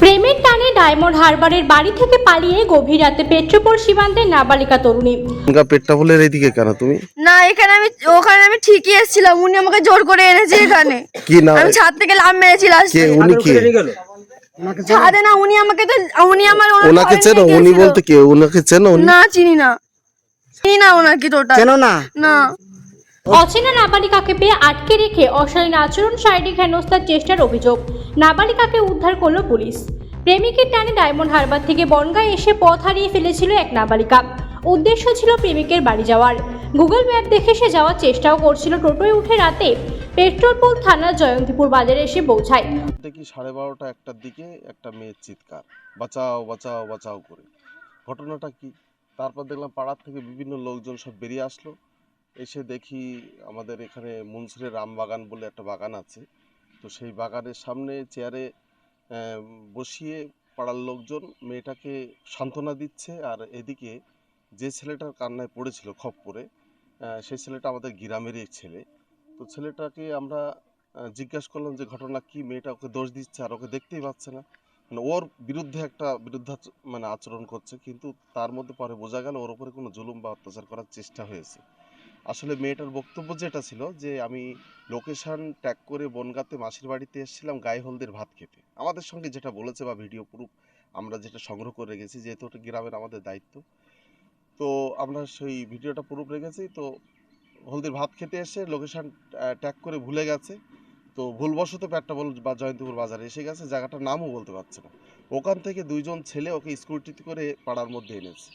প্রেমের টানে ডায়মন্ড হারবারের বাড়ি থেকে পালিয়ে গভীর রাতে পেট্রোপোল সীমান্তে নাবালিকা তরুণী। গঙ্গা পেট্রাপোলের এইদিকে কেন তুমি? না এখানে আমি ওখানে আমি ঠিকই এসেছিলাম। উনি আমাকে জোর করে এনেছে এখানে। কি না আমি ছাদ থেকে লাভ মেরেছি কে? লাস্টে উনি কে? ছাদে না উনি আমাকে তো উনি আমার ওনার ওনাকে ঘরে চেনো? নিয়ে উনি। বলতে কে? ওনাকে চেনো উনি? না চিনি না। চিনি না ওনাকে টোটাল চেনো না? না। অচেনা নাবালিকাকে পেয়ে আটকে রেখে অশালীন আচরণ শারীরিক হেনস্থার চেষ্টার অভিযোগ। নাবালিকাকে উদ্ধার করল পুলিশ। প্রেমিকের টানে ডায়মন্ড হারবার থেকে বনগাঁ এসে পথ হারিয়ে ফেলেছিল এক নাবালিকা। উদ্দেশ্য ছিল প্রেমিকের বাড়ি যাওয়ার। গুগল ম্যাপ দেখে সে যাওয়ার চেষ্টাও করছিল টোটোয় উঠে রাতে। পেট্রোলপুল থানার জয়ন্তীপুর বাজারে এসে পৌঁছায়। দেখি সাড়ে বারোটা একটার দিকে একটা মেয়ের চিৎকার। বাঁচাও বাঁচাও বাঁচাও করে। ঘটনাটা কি? তারপর দেখলাম পাড়ার থেকে বিভিন্ন লোকজন সব বেরিয়ে আসলো। এসে দেখি আমাদের এখানে মনসুরের রাম বাগান বলে একটা বাগান আছে। তো সেই বাগানের সামনে চেয়ারে বসিয়ে পাড়ার লোকজন মেয়েটাকে সান্ত্বনা দিচ্ছে আর এদিকে যে ছেলেটার কান্নায় পড়েছিল খপ আহ, সেই ছেলেটা আমাদের গ্রামেরই ছেলে। তো ছেলেটাকে আমরা জিজ্ঞাসা করলাম যে ঘটনা কি? মেয়েটা ওকে দোষ দিচ্ছে আর ওকে দেখতেই পাচ্ছে না। মানে ওর বিরুদ্ধে একটা বিরুদ্ধ মানে আচরণ করছে কিন্তু তার মধ্যে পরে বোঝা গেল ওর উপরে কোনো জুলুম বা অত্যাচার করার চেষ্টা হয়েছে। আসলে মেয়েটার বক্তব্য যেটা ছিল যে, আমি লোকেশন ট্যাগ করে বনগাতে মাসির বাড়িতে এসেছিলাম গায়ে হলদের ভাত খেতে। আমাদের সঙ্গে যেটা বলেছে বা ভিডিও প্রুফ আমরা যেটা সংগ্রহ করে রেখেছি, যেহেতু ওটা গ্রামের আমাদের দায়িত্ব। তো আমরা সেই ভিডিওটা প্রুফ রেখেছি, তো হলদির ভাত খেতে এসে লোকেশন ট্যাগ করে ভুলে গেছে। তো ভুলবশত পেট্টাবল বা জয়ন্তপুর বাজারে এসে গেছে, জায়গাটার নামও বলতে পারছে না। ওখান থেকে দুইজন ছেলে ওকে স্কুটিতে করে পাড়ার মধ্যে এনেছে।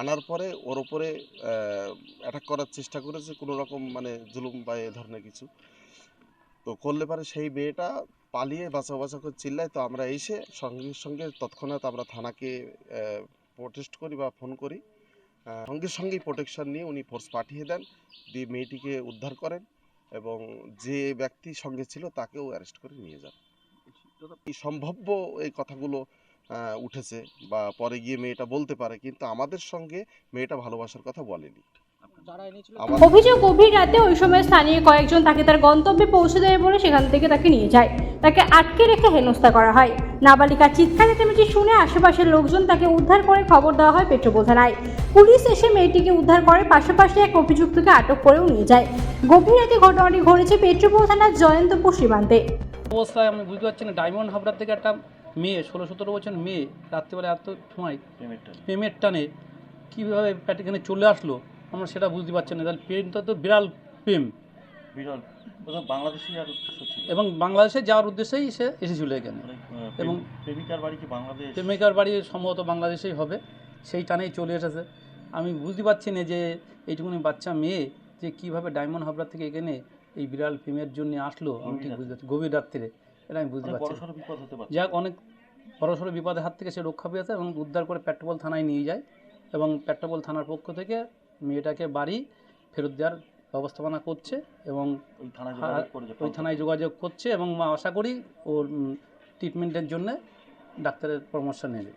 আনার পরে ওর ওপরে অ্যাটাক করার চেষ্টা করেছে কোনো রকম মানে জুলুম বা এ ধরনের কিছু। তো করলে পারে সেই মেয়েটা পালিয়ে বাঁচাও বাঁচা করে চিল্লায়। তো আমরা এসে সঙ্গে সঙ্গে তৎক্ষণাৎ আমরা থানাকে প্রোটেস্ট করি বা ফোন করি। সঙ্গে, সঙ্গেই প্রোটেকশন নিয়ে উনি ফোর্স পাঠিয়ে দেন। দিয়ে মেয়েটিকে উদ্ধার করেন এবং যে ব্যক্তি সঙ্গে ছিল তাকেও অ্যারেস্ট করে নিয়ে যান। সম্ভাব্য এই কথাগুলো উঠেছে বা পরে গিয়ে মেয়েটা বলতে পারে কিন্তু আমাদের সঙ্গে মেয়েটা ভালোবাসার কথা বলেনি। অভিযোগ গভীর রাতে ওই সময় স্থানীয় কয়েকজন তাকে তার গন্তব্যে পৌঁছে দেবে বলে সেখান থেকে তাকে নিয়ে যায়। তাকে আটকে রেখে হেনস্থা করা হয়। নাবালিকার চিৎকার চেঁচামেচি শুনে আশেপাশের লোকজন তাকে উদ্ধার করে খবর দেওয়া হয় পেট্রোপোল থানায় পুলিশ এসে মেয়েটিকে উদ্ধার করে পাশাপাশি এক অভিযুক্তকে আটক করেও নিয়ে যায়। গভীর রাতে ঘটনাটি ঘটেছে পেট্রোপোল থানার জয়ন্তপুর সীমান্তে। অবস্থায় আমি বুঝতে পারছি না ডায়মন্ড হাবড়ার থেকে একটা মেয়ে ষোলো সতেরো বছর মেয়ে রাত্রিবেলা এত সময় প্রেমের টানে। কীভাবে এখানে চলে আসলো আমরা সেটা বুঝতে পারছি না। তাহলে প্রেমটা তো বিড়াল প্রেম। বিরল। বাংলাদেশি এবং বাংলাদেশে যাওয়ার উদ্দেশ্যেই সে এসেছিল এখানে। মানে, এবং প্রেম- প্রেমিকার বাড়ি কি বাংলাদেশ? প্রেমিকার বাড়ি সম্ভবত বাংলাদেশেই হবে। সেই টানেই চলে এসেছে। আমি বুঝতে পারছি না যে এইটুকুনি বাচ্চা মেয়ে যে কীভাবে ডায়মন্ড হাবড়া থেকে এখানে এই বিড়াল প্রেমের জন্য আসলো। আমি ঠিক বুঝতে পারছি গভীর রাত্রিরে। এটা আমি বুঝতে অনেক পারছি। যাক অনেক বড়সড় বিপদের হাত থেকে সে রক্ষা পেয়েছে এবং উদ্ধার করে পেট্রোপল থানায় নিয়ে যায় এবং পেট্রোপল থানার পক্ষ থেকে মেয়েটাকে বাড়ি ফেরত দেওয়ার ব্যবস্থাপনা করছে এবং ওই থানায় হ্যাঁ, যোগাযোগ করে যে ওই থানায় যোগাযোগ করছে এবং আশা করি ওর ট্রিটমেন্টের জন্য ডাক্তারের পরামর্শ নেবে।